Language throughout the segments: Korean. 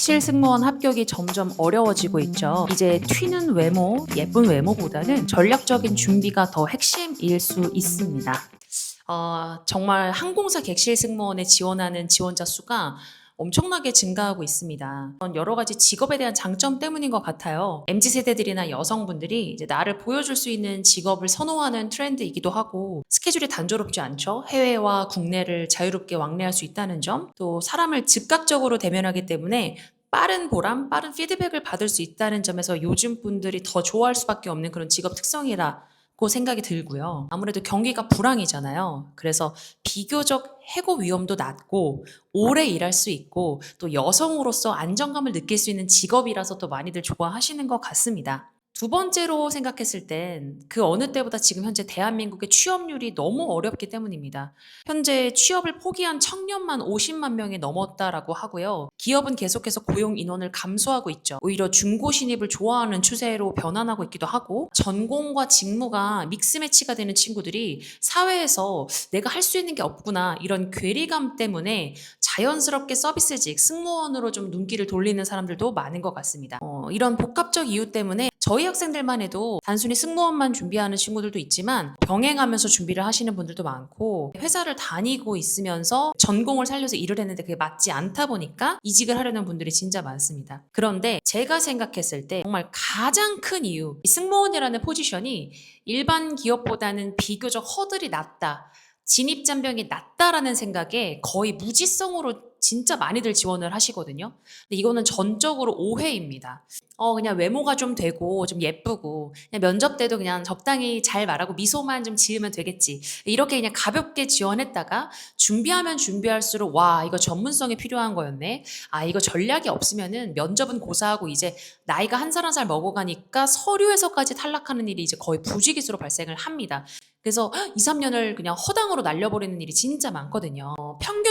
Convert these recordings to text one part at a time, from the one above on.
객실 승무원 합격이 점점 어려워지고 있죠. 이제 튀는 외모, 예쁜 외모보다는 전략적인 준비가 더 핵심일 수 있습니다. 어, 정말 항공사 객실 승무원에 지원하는 지원자 수가 엄청나게 증가하고 있습니다. 여러 가지 직업에 대한 장점 때문인 것 같아요. MZ 세대들이나 여성분들이 이제 나를 보여줄 수 있는 직업을 선호하는 트렌드이기도 하고 스케줄이 단조롭지 않죠. 해외와 국내를 자유롭게 왕래할 수 있다는 점, 또 사람을 즉각적으로 대면하기 때문에 빠른 보람, 빠른 피드백을 받을 수 있다는 점에서 요즘 분들이 더 좋아할 수밖에 없는 그런 직업 특성이라 고 생각이 들고요. 아무래도 경기가 불황이잖아요. 그래서 비교적 해고 위험도 낮고 오래 일할 수 있고 또 여성으로서 안정감을 느낄 수 있는 직업이라서 또 많이들 좋아하시는 것 같습니다. 두 번째로 생각했을 땐 그 어느 때보다 지금 현재 대한민국의 취업률이 너무 어렵기 때문입니다. 현재 취업을 포기한 청년만 50만 명이 넘었다라고 하고요. 기업은 계속해서 고용 인원을 감소하고 있죠. 오히려 중고 신입을 좋아하는 추세로 변환하고 있기도 하고 전공과 직무가 믹스 매치가 되는 친구들이 사회에서 내가 할 수 있는 게 없구나 이런 괴리감 때문에 자연스럽게 서비스직 승무원으로 좀 눈길을 돌리는 사람들도 많은 것 같습니다. 어, 이런 복합적 이유 때문에 저희 학생들만 해도 단순히 승무원만 준비하는 친구들도 있지만 병행하면서 준비를 하시는 분들도 많고 회사를 다니고 있으면서 전공을 살려서 일을 했는데 그게 맞지 않다 보니까 이직을 하려는 분들이 진짜 많습니다. 그런데 제가 생각했을 때 정말 가장 큰 이유, 이 승무원이라는 포지션이 일반 기업보다는 비교적 허들이 낮다. 진입 장벽이 낮다라는 생각에 거의 무지성으로 진짜 많이들 지원을 하시거든요. 근데 이거는 전적으로 오해입니다. 어, 그냥 외모가 좀 되고 좀 예쁘고 그냥 면접 때도 그냥 적당히 잘 말하고 미소만 좀 지으면 되겠지. 이렇게 그냥 가볍게 지원했다가 준비하면 준비할수록 와, 이거 전문성이 필요한 거였네. 아, 이거 전략이 없으면은 면접은 고사하고 이제 나이가 한 살 한 살 먹어가니까 서류에서까지 탈락하는 일이 이제 거의 부지기수로 발생을 합니다. 그래서 2, 3년을 그냥 허당으로 날려버리는 일이 진짜 많거든요.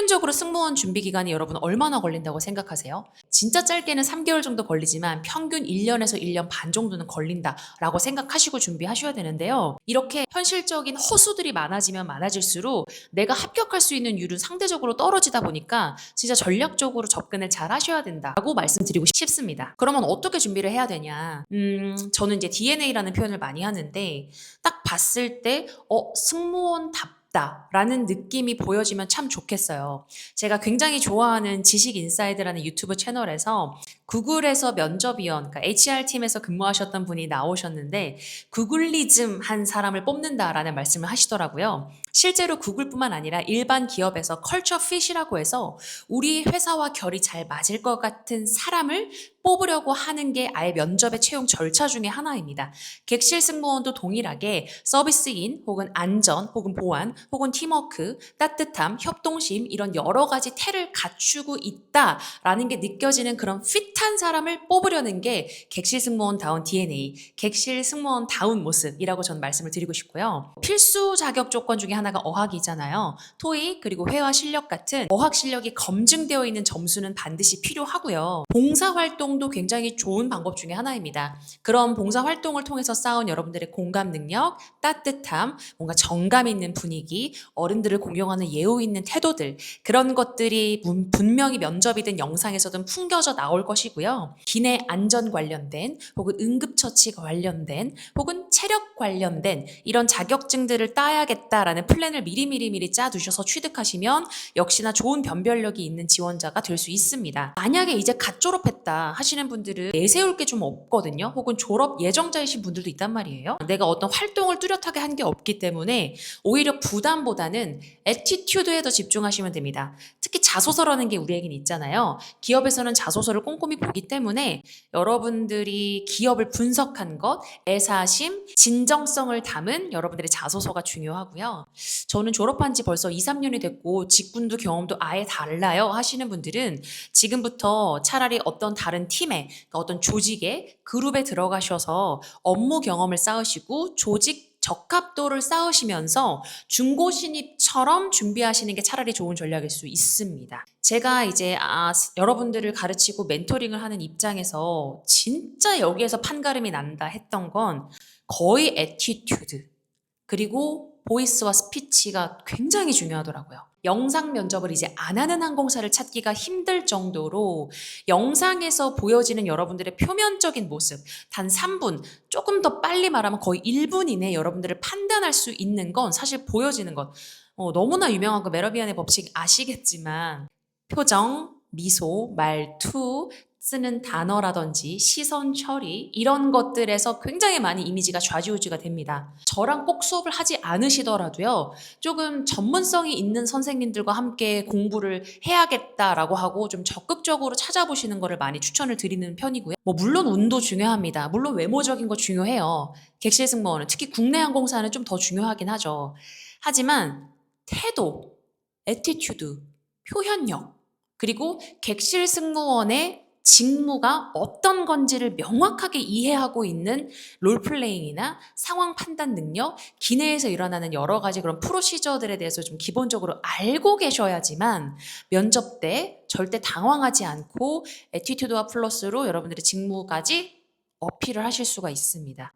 어, 평균적으로 승무원 준비 기간이 여러분 얼마나 걸린다고 생각하세요? 진짜 짧게는 3개월 정도 걸리지만 평균 1년에서 1년 반 정도는 걸린다라고 생각하시고 준비하셔야 되는데요. 이렇게 현실적인 허수들이 많아지면 많아질수록 내가 합격할 수 있는 율은 상대적으로 떨어지다 보니까 진짜 전략적으로 접근을 잘 하셔야 된다고 말씀드리고 싶습니다. 그러면 어떻게 준비를 해야 되냐? 음, 저는 이제 DNA라는 표현을 많이 하는데 딱 봤을 때 어, 승무원 답 다. 라는 느낌이 보여지면 참 좋겠어요. 제가 굉장히 좋아하는 지식 인사이드라는 유튜브 채널에서 구글에서 면접위원, 그러니까 HR팀에서 근무하셨던 분이 나오셨는데 구글리즘 한 사람을 뽑는다라는 말씀을 하시더라고요. 실제로 구글뿐만 아니라 일반 기업에서 컬처 핏이라고 해서 우리 회사와 결이 잘 맞을 것 같은 사람을 뽑으려고 하는 게 아예 면접의 채용 절차 중에 하나입니다. 객실 승무원도 동일하게 서비스인 혹은 안전 혹은 보안 혹은 팀워크, 따뜻함, 협동심 이런 여러 가지 태를 갖추고 있다라는 게 느껴지는 그런 핏한 사람을 뽑으려는 게 객실 승무원다운 DNA, 객실 승무원다운 모습이라고 저는 말씀을 드리고 싶고요. 필수 자격 조건 중에 하나가 어학이잖아요. 토익 그리고 회화 실력 같은 어학 실력이 검증되어 있는 점수는 반드시 필요하고요. 봉사 활동도 굉장히 좋은 방법 중에 하나입니다. 그런 봉사 활동을 통해서 쌓은 여러분들의 공감 능력, 따뜻함, 뭔가 정감 있는 분위기, 어른들을 공경하는 예우 있는 태도들 그런 것들이 문- 분명히 면접이든 영상에서든 풍겨져 나올 것이 고요. 기내 안전 관련된 혹은 응급처치 관련된 혹은 체력 관련된 이런 자격증들을 따야겠다라는 플랜을 미리미리 미리 짜두셔서 취득하시면 역시나 좋은 변별력이 있는 지원자가 될 수 있습니다. 만약에 이제 갓 졸업했다 하시는 분들은 내세울 게 좀 없거든요. 혹은 졸업 예정자이신 분들도 있단 말이에요. 내가 어떤 활동을 뚜렷하게 한 게 없기 때문에 오히려 부담보다는 애티튜드에 더 집중하시면 됩니다. 특히 자소서라는 게 우리에겐 있잖아요. 기업에서는 자소서를 꼼꼼히 보기 때문에 여러분들이 기업을 분석한 것, 애사심, 진정성을 담은 여러분들의 자소서가 중요하고요. 저는 졸업한 지 벌써 2, 3년이 됐고 직군도 경험도 아예 달라요 하시는 분들은 지금부터 차라리 어떤 다른 팀에 그러니까 어떤 조직에 그룹에 들어가셔서 업무 경험을 쌓으시고 조직 적합도를 쌓으시면서 중고 신입처럼 준비하시는 게 차라리 좋은 전략일 수 있습니다. 제가 이제 아, 스- 여러분들을 가르치고 멘토링을 하는 입장에서 진짜 여기에서 판가름이 난다 했던 건 거의 애티튜드 그리고 보이스와 스피치가 굉장히 중요하더라고요. 영상 면접을 이제 안 하는 항공사를 찾기가 힘들 정도로 영상에서 보여지는 여러분들의 표면적인 모습, 단 3분, 조금 더 빨리 말하면 거의 1분 이내에 여러분들을 판단할 수 있는 건 사실 보여지는 것. 어, 너무나 유명한 그 메러비안의 법칙 아시겠지만 표정, 미소, 말투, 쓰는 단어라든지 시선 처리 이런 것들에서 굉장히 많이 이미지가 좌지우지가 됩니다. 저랑 꼭 수업을 하지 않으시더라도요. 조금 전문성이 있는 선생님들과 함께 공부를 해야겠다라고 하고 좀 적극적으로 찾아보시는 것을 많이 추천을 드리는 편이고요. 뭐 물론 운도 중요합니다. 물론 외모적인 거 중요해요. 객실 승무원은 특히 국내 항공사는 좀 더 중요하긴 하죠. 하지만 태도, 에티튜드, 표현력 그리고 객실 승무원의 직무가 어떤 건지를 명확하게 이해하고 있는 롤플레잉이나 상황 판단 능력, 기내에서 일어나는 여러 가지 그런 프로시저들에 대해서 좀 기본적으로 알고 계셔야지만 면접 때 절대 당황하지 않고 에티튜드와 플러스로 여러분들의 직무까지 어필을 하실 수가 있습니다.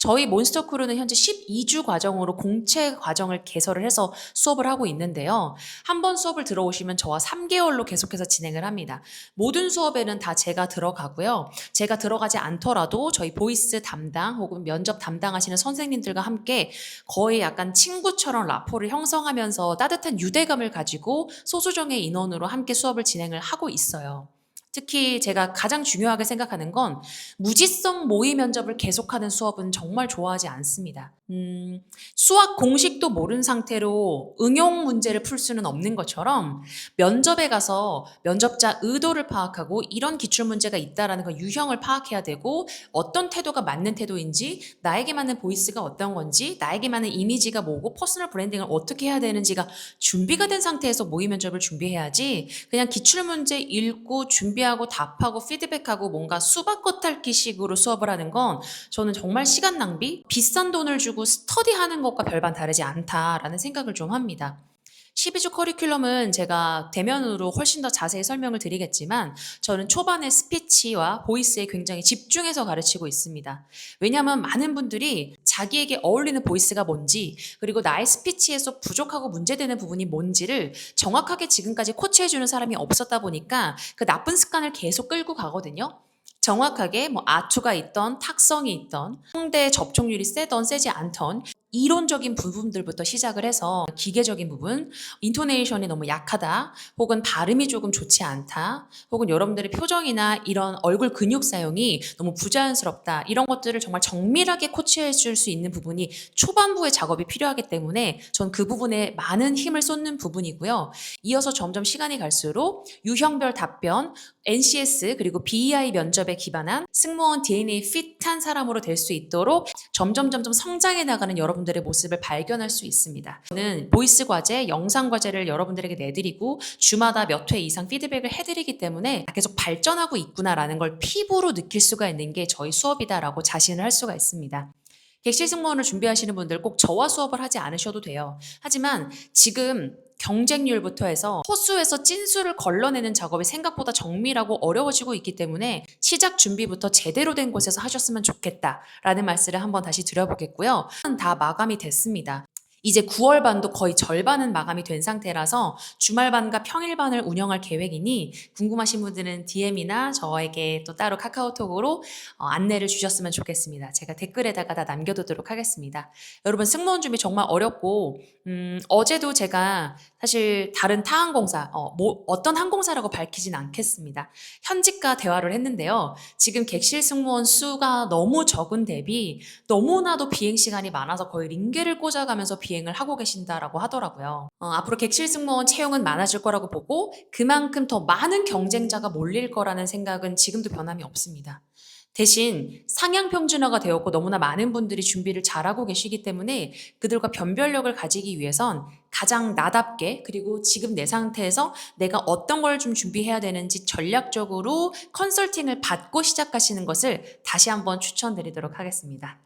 저희 몬스터 크루는 현재 12주 과정으로 공채 과정을 개설을 해서 수업을 하고 있는데요. 한 번 수업을 들어오시면 저와 3개월로 계속해서 진행을 합니다. 모든 수업에는 다 제가 들어가고요. 제가 들어가지 않더라도 저희 보이스 담당 혹은 면접 담당하시는 선생님들과 함께 거의 약간 친구처럼 라포를 형성하면서 따뜻한 유대감을 가지고 소수정의 인원으로 함께 수업을 진행을 하고 있어요. 특히 제가 가장 중요하게 생각하는 건 무지성 모의 면접을 계속하는 수업은 정말 좋아하지 않습니다. 음, 수학 공식도 모른 상태로 응용 문제를 풀 수는 없는 것처럼 면접에 가서 면접자 의도를 파악하고 이런 기출 문제가 있다라는 그 유형을 파악해야 되고 어떤 태도가 맞는 태도인지 나에게 맞는 보이스가 어떤 건지 나에게 맞는 이미지가 뭐고 퍼스널 브랜딩을 어떻게 해야 되는지가 준비가 된 상태에서 모의 면접을 준비해야지 그냥 기출 문제 읽고 준비 하고 답하고 피드백하고 뭔가 수박 겉핥기 식으로 수업을 하는 건 저는 정말 시간 낭비 비싼 돈을 주고 스터디하는 것과 별반 다르지 않다라는 생각을 좀 합니다. 12주 커리큘럼은 제가 대면으로 훨씬 더 자세히 설명을 드리겠지만 저는 초반에 스피치와 보이스에 굉장히 집중해서 가르치고 있습니다. 왜냐하면 많은 분들이 자기에게 어울리는 보이스가 뭔지 그리고 나의 스피치에서 부족하고 문제되는 부분이 뭔지를 정확하게 지금까지 코치해주는 사람이 없었다 보니까 그 나쁜 습관을 계속 끌고 가거든요. 정확하게 뭐 아투가 있던 탁성이 있던 홍대 접촉률이 세던 세지 않던 이론적인 부분들부터 시작을 해서 기계적인 부분, 인토네이션이 너무 약하다, 혹은 발음이 조금 좋지 않다, 혹은 여러분들의 표정이나 이런 얼굴 근육 사용이 너무 부자연스럽다, 이런 것들을 정말 정밀하게 코치해 줄 수 있는 부분이 초반부의 작업이 필요하기 때문에 전 그 부분에 많은 힘을 쏟는 부분이고요. 이어서 점점 시간이 갈수록 유형별 답변, NCS 그리고 BEI 면접에 기반한 승무원 DNA 핏한 사람으로 될 수 있도록 점점 점점 성장해 나가는 여러분 들의 모습을 발견할 수 있습니다. 저는 보이스 과제, 영상 과제를 여러분들에게 내드리고 주마다 몇 회 이상 피드백을 해드리기 때문에 계속 발전하고 있구나라는 걸 피부로 느낄 수가 있는 게 저희 수업이다라고 자신을 할 수가 있습니다. 객실 승무원을 준비하시는 분들 꼭 저와 수업을 하지 않으셔도 돼요. 하지만 지금 경쟁률부터 해서 호수에서 찐수를 걸러내는 작업이 생각보다 정밀하고 어려워지고 있기 때문에 시작 준비부터 제대로 된 곳에서 하셨으면 좋겠다라는 말씀을 한번 다시 드려보겠고요. 다 마감이 됐습니다. 이제 9월 반도 거의 절반은 마감이 된 상태라서 주말 반과 평일 반을 운영할 계획이니 궁금하신 분들은 DM이나 저에게 또 따로 카카오톡으로 어, 안내를 주셨으면 좋겠습니다. 제가 댓글에다가 다 남겨두도록 하겠습니다. 여러분 승무원 준비 정말 어렵고 음, 어제도 제가 사실 다른 타 항공사 어, 뭐, 어떤 항공사라고 밝히진 않겠습니다. 현직과 대화를 했는데요. 지금 객실 승무원 수가 너무 적은 대비 너무나도 비행 시간이 많아서 거의 링게를 꽂아가면서 비행을 하고 계신다라고 하더라고요. 어, 앞으로 객실 승무원 채용은 많아질 거라고 보고 그만큼 더 많은 경쟁자가 몰릴 거라는 생각은 지금도 변함이 없습니다. 대신 상향 평준화가 되었고 너무나 많은 분들이 준비를 잘하고 계시기 때문에 그들과 변별력을 가지기 위해선 가장 나답게 그리고 지금 내 상태에서 내가 어떤 걸 좀 준비해야 되는지 전략적으로 컨설팅을 받고 시작하시는 것을 다시 한번 추천드리도록 하겠습니다.